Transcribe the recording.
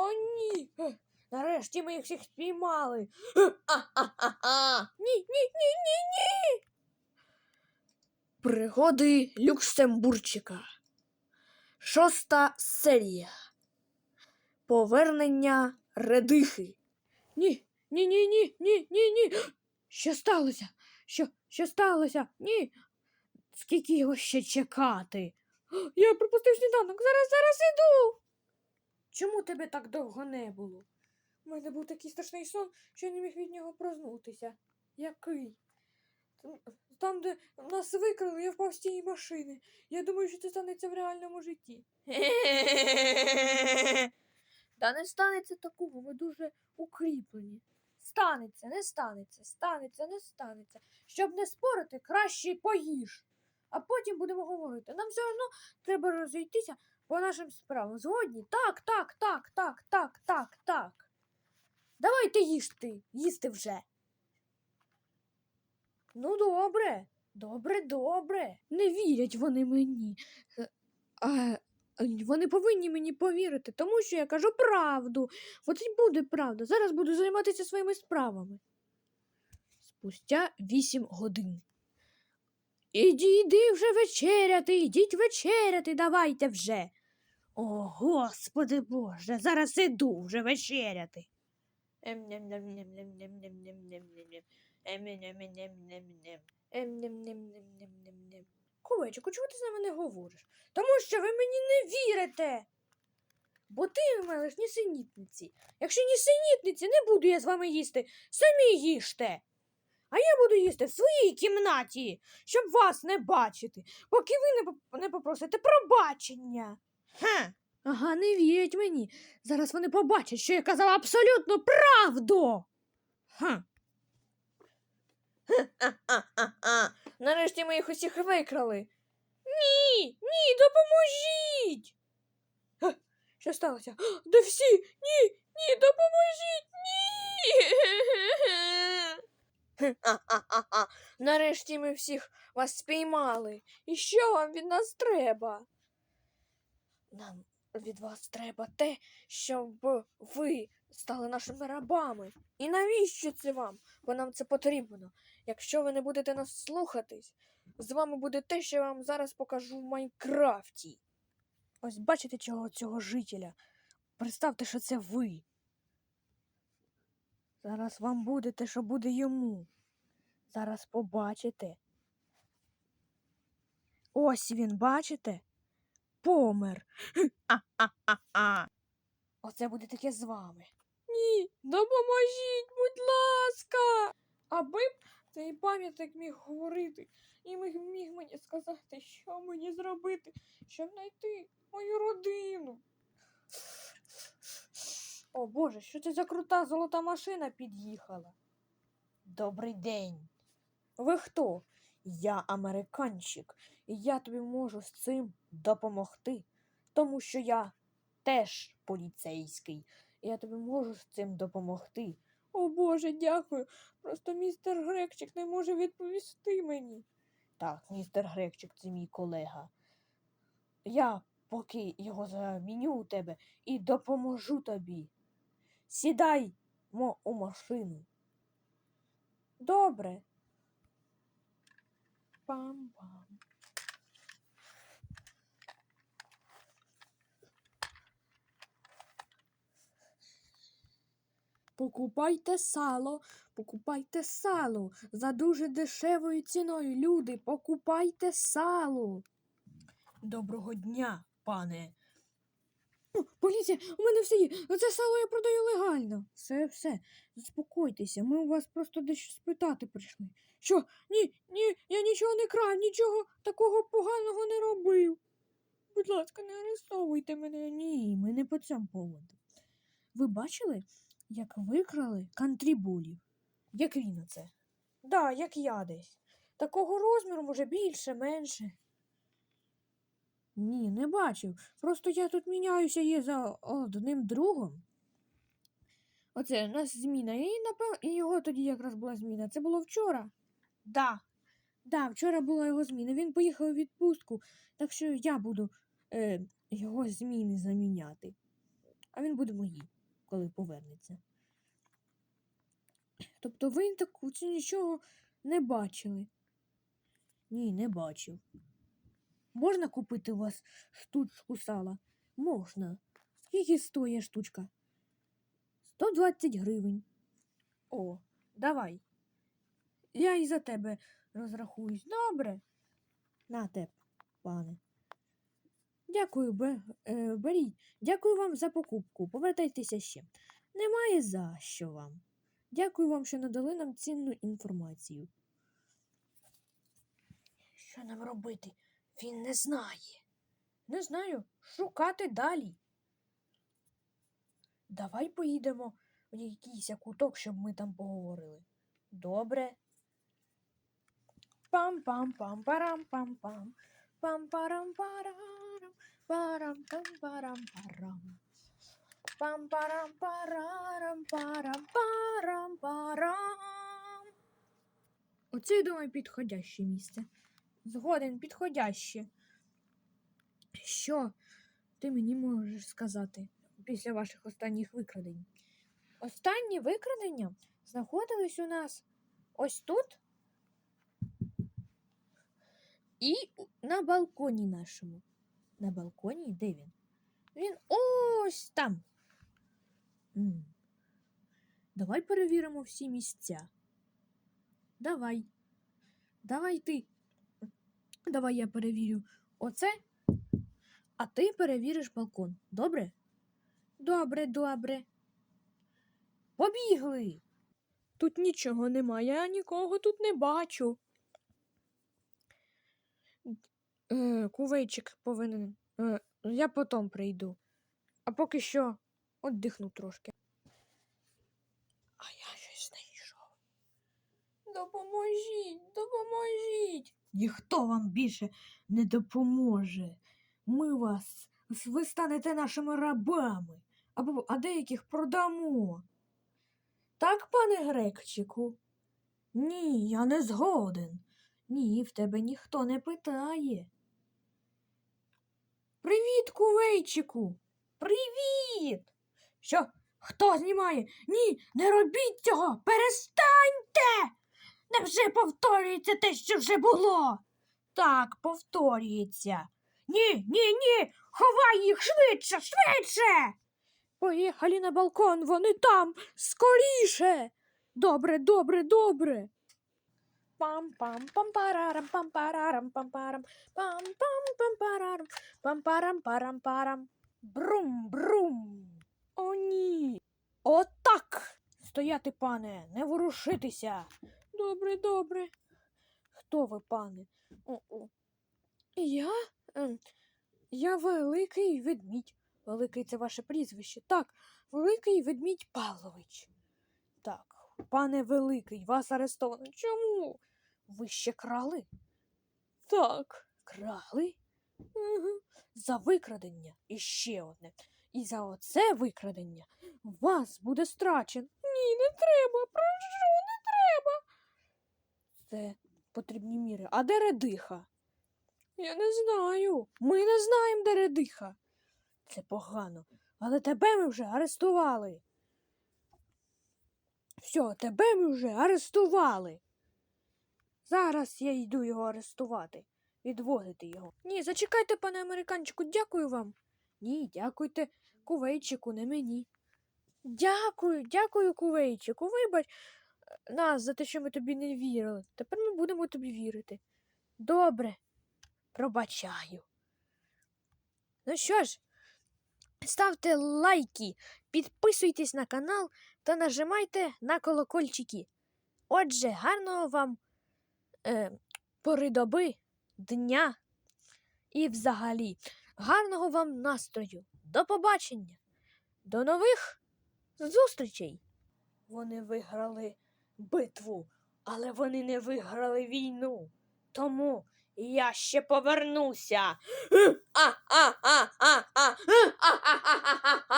О, ні. Е, Нарешті ми їх всіх спіймали. Е. Ні, ні, ні, ні, ні. Пригоди Люксембурчика. Шоста серія. Повернення редихи. Ні, ні, ні, ні, ні, ні, ні. Що сталося? Що, що сталося? Ні. Скільки його ще чекати? Я пропустив сніданок. Зараз, зараз іду. Чому тебе так довго не було? У мене був такий страшний сон, що я не міг від нього проснутися. Який? Там- де нас викрали, я впав з тієї машини. Я думаю, що це станеться в реальному житті. Та не станеться такого, ми дуже укріплені. Станеться, не станеться, станеться, не станеться. Щоб не спорити, краще поїж. А потім будемо говорити. Нам все одно треба розійтися по нашим справам. Згодні? Так, так, так, так, так, так, так. Давайте їжте, їсти вже. Ну, добре, добре, добре. Не вірять вони мені. Е, А, вони повинні мені повірити, тому що я кажу правду. От і буде правда. Зараз буду займатися своїми справами. Спустя вісім годин. Іди вже вечеряти, ідіть вечеряти, давайте вже. О, господи боже, зараз іду вже вечеряти. Ковечику, чого ти з нами не говориш? Тому що ви мені не вірите. Бо ти малиш нісенітниці. Якщо нісенітниці, не буду я з вами їсти, самі їжте. А я буду їсти в своїй кімнаті, щоб вас не бачити, поки ви не попросите пробачення. Ха. Ага, не вірять мені. Зараз вони побачать, що я казала абсолютно правду. Ха. Ха-ха-ха-ха. Нарешті ми їх усіх викрали. Ні, ні, допоможіть. Що сталося? Де всі? Ні, ні, допоможіть, ні. Ха-ха-ха-ха. Нарешті ми всіх вас спіймали. І що вам від нас треба? Нам від вас треба те, щоб ви стали нашими рабами. І навіщо це вам? Бо нам це потрібно. Якщо ви не будете нас слухатись, з вами буде те, що я вам зараз покажу в Майнкрафті. Ось бачите цього, цього жителя? Представте, що це ви. Зараз вам буде те, що буде йому. Зараз побачите. Ось він, бачите? Помер. А-а-а-а. Оце буде таке з вами. Ні, допоможіть, будь ласка. Аби б цей пам'ятник міг говорити і міг, міг мені сказати, що мені зробити, щоб знайти мою родину. О Боже, що це за крута золота машина під'їхала? Добрий день. Ви хто? Я американчик, і я тобі можу з цим допомогти, тому що я теж поліцейський, і я тобі можу з цим допомогти. О Боже, дякую. Просто містер Грекчик не може відповісти мені. Так, містер Грекчик, це мій колега. Я поки його заміню у тебе і допоможу тобі. Сідай у машину. Добре. Пам-пам. Покупайте сало, покупайте сало за дуже дешевою ціною. Люди, покупайте сало. Доброго дня, пане. Поліція, у мене все є. Це сало я продаю легально. Все, все, заспокойтеся. Ми у вас просто дещо спитати прийшли. Що? Ні, ні, я нічого не крав, нічого такого поганого не робив. Будь ласка, не арестовуйте мене. Ні, ми не по цьому поводу. Ви бачили, як викрали кантрібулів? Як він оце? Да, як я десь. Такого розміру, може, більше, менше. Ні, не бачив. Просто я тут міняюся є за одним другом. Оце у нас зміна. І, напевно, і його тоді якраз була зміна. Це було вчора. Да. Да, вчора була його зміна. Він поїхав у відпустку, так що я буду е, його зміни заміняти. а він буде моїм, коли повернеться. Тобто ви таку нічого не бачили? Ні, не бачив. Можна купити у вас штучку сала? Можна. Скільки стоїть штучка? 120 гривень. О, давай. Я і за тебе розрахуюсь. Добре. На те, пане. Дякую, е, беріть. Дякую вам за покупку. Повертайтеся ще. Немає за що вам. Дякую вам, що надали нам цінну інформацію. Що нам робити? Він не знає. Не знаю. Шукати далі. Давай поїдемо в якийсь куток, щоб ми там поговорили. Добре. Пам-пам-пам-парам-пам-пам. Пам-парам-парам. Парам-пам-парам-парам. Пам-парам-парам-парам-парам-парам. Оце, я думаю, підходяще місце. Згоден, підходяще. Що ти мені можеш сказати після ваших останніх викрадень? Останні викрадення знаходились у нас ось тут і на балконі нашому. На балконі? Де він? Він ось там. Давай перевіримо всі місця. Давай. Давай ти. Давай я перевірю оце, а ти перевіриш балкон. Добре? Добре, добре. Побігли. Тут нічого немає, я нікого тут не бачу. Е, кувейчик повинен. Е, я потім прийду. А поки що віддихну трошки. А я щось знайшов. Допоможіть, допоможіть. Ніхто вам більше не допоможе. Ми вас, ви станете нашими рабами, або а деяких продамо. Так, пане Грекчику? Ні, я не згоден. Ні, в тебе ніхто не питає. Привіт, кувейчику. Привіт. Що? Хто знімає? Ні, не робіть цього. Перестаньте. Невже повторюється те, що вже було? Так, повторюється. Ні, ні, ні. Ховай їх швидше, швидше. Поїхали на балкон, вони там, скоріше. Добре, добре, добре. Пам пам пам парарам пам парарам пам парам пам пам пам парарам пам парам парам парам брум брум. О, ні. Отак. Стояти, пане, не ворушитися. Добре, добре. Хто ви, пане? Я? Ем, Я великий ведмідь. Великий це ваше прізвище. Так, великий ведмідь Павлович. Так, пане Великий, вас арестовано. Чому? Ви ще крали? Так, крали? Угу. За викрадення і ще одне. І за оце викрадення вас буде страчен. Ні, не треба, прошу. Це потрібні міри. А де редиха? Я не знаю. Ми не знаємо, де редиха. Це погано. Але тебе ми вже арестували. Все, тебе ми вже арестували. Зараз я йду його арестувати, відводити його. Ні, зачекайте, пане американчику, дякую вам. Ні, дякуйте кувейчику, не мені. Дякую, дякую, кувейчику. Вибач нас за те, що ми тобі не вірили. Тепер ми будемо тобі вірити. Добре, пробачаю. Ну що ж, ставте лайки, підписуйтесь на канал та нажимайте на колокольчики. Отже, гарного вам е, пори доби, дня і взагалі гарного вам настрою. До побачення, до нових зустрічей. Вони виграли битву, але вони не виграли війну. Тому я ще повернуся. А-а-а-а-а! А-а-а-а-а-а!